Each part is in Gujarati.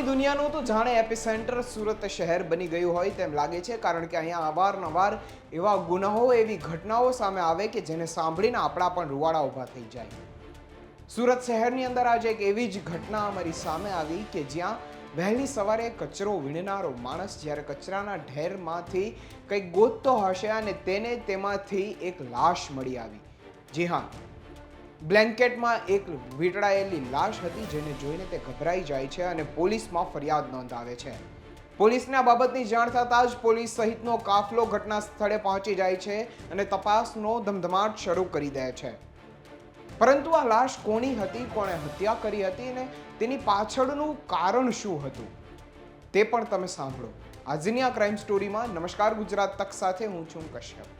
ગુનાઓની દુનિયાનું તો જાણે એપિસેન્ટર સુરત શહેર બની ગયું હોય તેમ લાગે છે, કારણ કે અહીંયા અવારનવાર એવા ગુનાઓ એવી ઘટનાઓ સામે આવે કે જેને સાંભળીને આપણા પણ રૂવાડા ઊભા થઈ જાય. સુરત શહેરની અંદર આજે એક એવી જ ઘટના અમારી સામે આવી કે જ્યાં વહેલી સવારે કચરો વીણનારો માણસ જ્યારે કચરાના ઢેરમાંથી કંઈક ગોતતો હશે અને તેને તેમાંથી એક લાશ મળી આવી. જી હા બ્લેન્કેટમાં એક વીંટળાયેલી લાશ હતી જેને જોઈને તે ગભરાઈ જાય છે અને પોલીસમાં ફરિયાદ નોંધાવે છે. પોલીસને આ બાબતની જાણ થતાં જ પોલીસ સહિતનો કાફલો ઘટના સ્થળે પહોંચી જાય છે અને તપાસનો ધમધમાટ શરૂ કરી દે છે. પરંતુ આ લાશ કોની હતી, કોણે હત્યા કરી હતી અને તેની પાછળનું કારણ શું હતું? તે પણ તમે સાંભળો. આજની આ ક્રાઇમ સ્ટોરીમાં નમસ્કાર ગુજરાત તક સાથે હું છું કશ્યપ.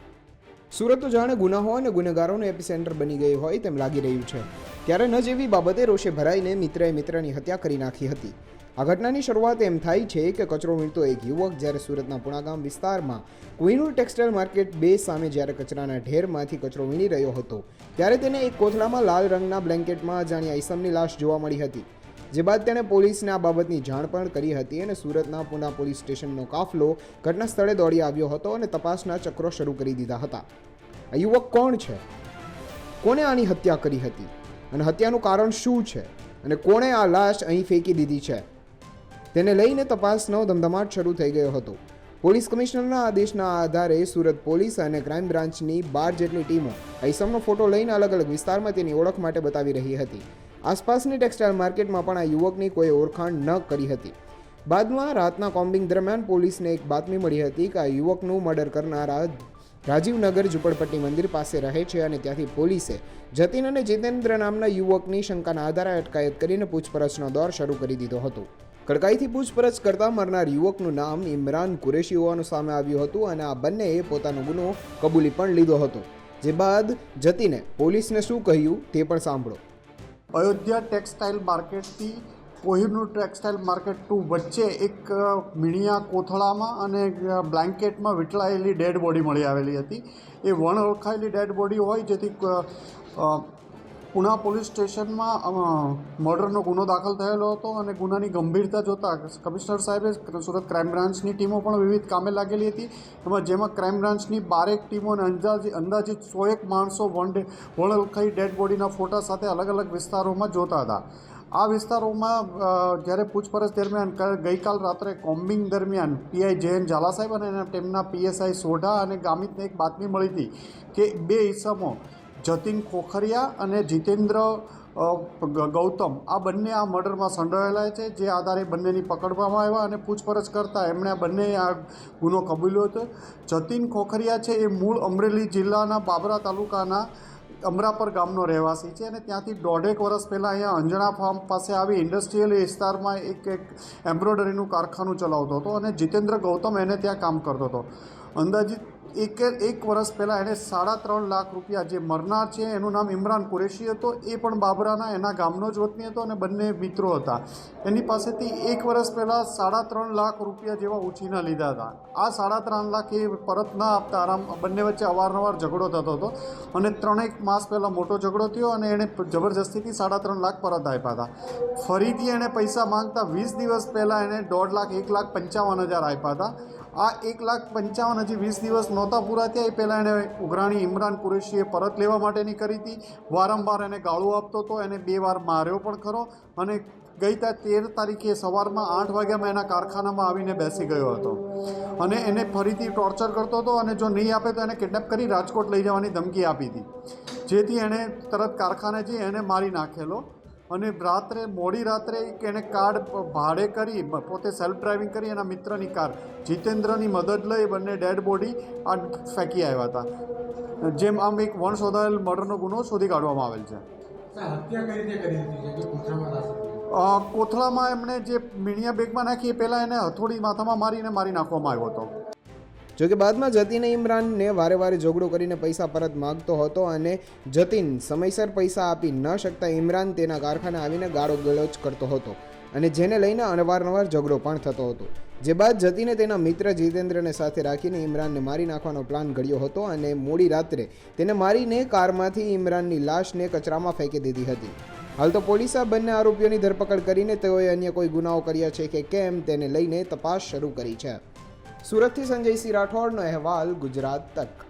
સુરત તો જાણે ગુનાહો અને ગુનેગારોનું એપિસેન્ટર બની ગયું હોય તેમ લાગી રહ્યું છે. ત્યારે ન જેવી બાબતે રોષે ભરાઈને મિત્રએ મિત્રની હત્યા કરી નાખી હતી. આ ઘટનાની શરૂઆત એમ થાય છે કે કચરો વીણતો એક યુવક જ્યારે સુરતના પુણાગામ વિસ્તારમાં કોહિનૂર ટેક્સટાઇલ માર્કેટ બે સામે જ્યારે કચરાના ઢેરમાંથી કચરો વીણી રહ્યો હતો, ત્યારે તેને એક કોથળામાં લાલ રંગના બ્લેન્કેટમાં અજાણ્યા ઈસમની લાશ જોવા મળી હતી. જે બાદ તેણે પોલીસને આ બાબતની જાણ પણ કરી હતી અને સુરતના પુના પોલીસ સ્ટેશનનો કાફલો ઘટના સ્થળે દોડી આવ્યો હતો અને તપાસના ચક્રો શરૂ કરી દીધા હતા. આ યુવક કોણ છે? કોણે આની હત્યા કરી હતી? અને હત્યાનું કારણ શું છે? અને કોણે આ લાશ અહીં ફેંકી દીધી છે? તેને લઈને તપાસનો ધમધમાટ શરૂ થઈ ગયો હતો. પોલીસ કમિશનરના આદેશના આધારે સુરત પોલીસ અને ક્રાઇમ બ્રાન્ચની બાર જેટલી ટીમો ઈસમનો ફોટો લઈને અલગ અલગ વિસ્તારમાં તેની ઓળખ માટે બતાવી રહી હતી. આસપાસની ટેક્સટાઇલ માર્કેટમાં પણ આ યુવકની કોઈ ઓળખાણ ન કરી હતી. બાદમાં રાતના કોમ્બિંગ દરમિયાન પોલીસને એક બાતમી મળી હતી કે આ યુવકનું મર્ડર કરનારા રાજીવનગર ઝુંપડપટ્ટી મંદિર પાસે રહે છે અને ત્યાંથી પોલીસે જતીન અને જીતેન્દ્ર નામના યુવકની શંકાના આધારે અટકાયત કરીને પૂછપરછનો દોર શરૂ કરી દીધો હતો. કડકાઈથી પૂછપરછ કરતા મરનાર યુવકનું નામ ઇમરાન કુરેશી હોવાનું સામે આવ્યું હતું અને આ બંનેએ પોતાનો ગુનો કબૂલી પણ લીધો હતો. જે બાદ જતીને પોલીસને શું કહ્યું તે પણ સાંભળો. અયોધ્યા ટેક્સટાઇલ માર્કેટથી કોહિનૂર ટેક્સટાઇલ માર્કેટ ટુ વચ્ચે એક મીણિયા કોથળામાં અને બ્લેન્કેટમાં વીંટળાયેલી ડેડ બોડી મળી આવેલી હતી. એ વણ ઓળખાયેલી ડેડ બોડી હોય જેથી અ, પોલીસ સ્ટેશનમાં મર્ડરનો ગુનો દાખલ થયેલો હતો અને ગુનાની ગંભીરતા જોતાં કમિશનર સાહેબે સુરત ક્રાઇમ બ્રાન્ચની ટીમો પણ વિવિધ કામે લાગેલી હતી. એમાં જેમાં ક્રાઇમ બ્રાન્ચની બારેક ટીમો અને અંદાજિત અંદાજિત સોએક માણસો વન ડે વણ ઓળખાઈ ડેડ બોડીના ફોટા સાથે અલગ અલગ વિસ્તારોમાં જોતા હતા. આ વિસ્તારોમાં જ્યારે પૂછપરછ દરમિયાન ગઈકાલ રાત્રે કોમ્બિંગ દરમિયાન પીઆઈ જયંત ઝાલા સાહેબ અને તેમના પીએસઆઈ સોઢા અને ગામિતને એક બાતમી મળી હતી કે બે ઈસમો, જતીન ખોખરિયા અને જીતેન્દ્ર ગૌતમ, આ બંને આ મર્ડરમાં સંડોવાયેલા છે. જે આધારે બંનેની પકડવામાં આવ્યા અને પૂછપરછ કરતાં એમણે આ બંને આ ગુનો કબૂલ્યો હતો. જતીન ખોખરિયા છે એ મૂળ અમરેલી જિલ્લાના બાબરા તાલુકાના અમરાપર ગામનો રહેવાસી છે અને ત્યાંથી દોઢેક વર્ષ પહેલાં અહીંયા અંજણા ફાર્મ પાસે આવી ઇન્ડસ્ટ્રીયલ વિસ્તારમાં એક એક એમ્બ્રોઇડરીનું કારખાનું ચલાવતો હતો અને જીતેન્દ્ર ગૌતમ એને ત્યાં કામ કરતો હતો. અંદાજિત એક એક વર્ષ પહેલાં એણે સાડા ત્રણ લાખ રૂપિયા જે મરનાર છે, એનું નામ ઇમરાન કુરેશી હતો. એ પણ બાબરાના, એના ગામનો જ વતની હતો અને બંને મિત્રો હતા. એની પાસેથી એક વર્ષ પહેલાં સાડા ત્રણ લાખ રૂપિયા જેવા ઉછીના લીધા હતા. આ સાડા ત્રણ લાખ એ પરત ના આપતા આરામ, બંને વચ્ચે અવારનવાર ઝઘડો થતો હતો અને ત્રણેક માસ પહેલાં મોટો ઝઘડો થયો અને એણે જબરજસ્તીથી સાડા ત્રણ લાખ પરત આપ્યા હતા. ફરીથી એણે પૈસા માંગતા વીસ દિવસ પહેલાં એણે દોઢ લાખ, એક લાખ પંચાવન હજાર આપ્યા હતા. આ એક લાખ પંચાવન હજી વીસ દિવસ નહોતા પૂરા થયા. એ પહેલાં એણે ઉઘરાણી ઇમરાન કુરેશીએ પરત લેવા માટેની કરી હતી. વારંવાર એને ગાળું આપતો હતો, એને બે વાર માર્યો પણ ખરો અને ગઈ તા તેર તારીખે સવારમાં આઠ વાગ્યામાં એના કારખાનામાં આવીને બેસી ગયો હતો. અને એને ફરીથી ટોર્ચર કરતો હતો અને જો નહીં આપે તો એને કિડનેપ કરી રાજકોટ લઈ જવાની ધમકી આપી હતી. જેથી એણે તરત કારખાને જઈ એને મારી નાખેલો. અને રાત્રે મોડી રાત્રે એક એણે કાર ભાડે કરી પોતે સેલ્ફ ડ્રાઇવિંગ કરી એના મિત્રની કાર જીતેન્દ્રની મદદ લઈ બંને ડેડ બોડી આ ફેંકી આવ્યા હતા. જેમ આમ એક વણ શોધાયેલ મર્ડરનો ગુનો શોધી કાઢવામાં આવેલ છે. કોથળામાં એમણે જે મીણિયા બેગમાં નાખી એ પહેલાં એને હથોડી માથામાં મારીને મારી નાખવામાં આવ્યો હતો. જોકે બાદમાં જતીને ઇમરાનને વારે વારે ઝઘડો કરીને પૈસા પરત માગતો હતો અને જતીન સમયસર પૈસા આપી ન શકતા ઇમરાન તેના કારખાને આવીને ગાળો ગલોચ કરતો હતો અને જેને લઈને અનવારનવાર ઝઘડો પણ થતો હતો. જે બાદ જતીને તેના મિત્ર જીતેન્દ્રને સાથે રાખીને ઇમરાનને મારી નાખવાનો પ્લાન ઘડ્યો હતો અને મોડી રાત્રે તેને મારીને કારમાંથી ઇમરાનની લાશને કચરામાં ફેંકી દીધી હતી. હાલ તો પોલીસે આ બંને આરોપીઓની ધરપકડ કરીને તેઓએ અન્ય કોઈ ગુનાઓ કર્યા છે કે કેમ તેને લઈને તપાસ શરૂ કરી છે. સુરતથી સંજયસિંહ રાઠોડનો અહેવાલ ગુજરાત તક.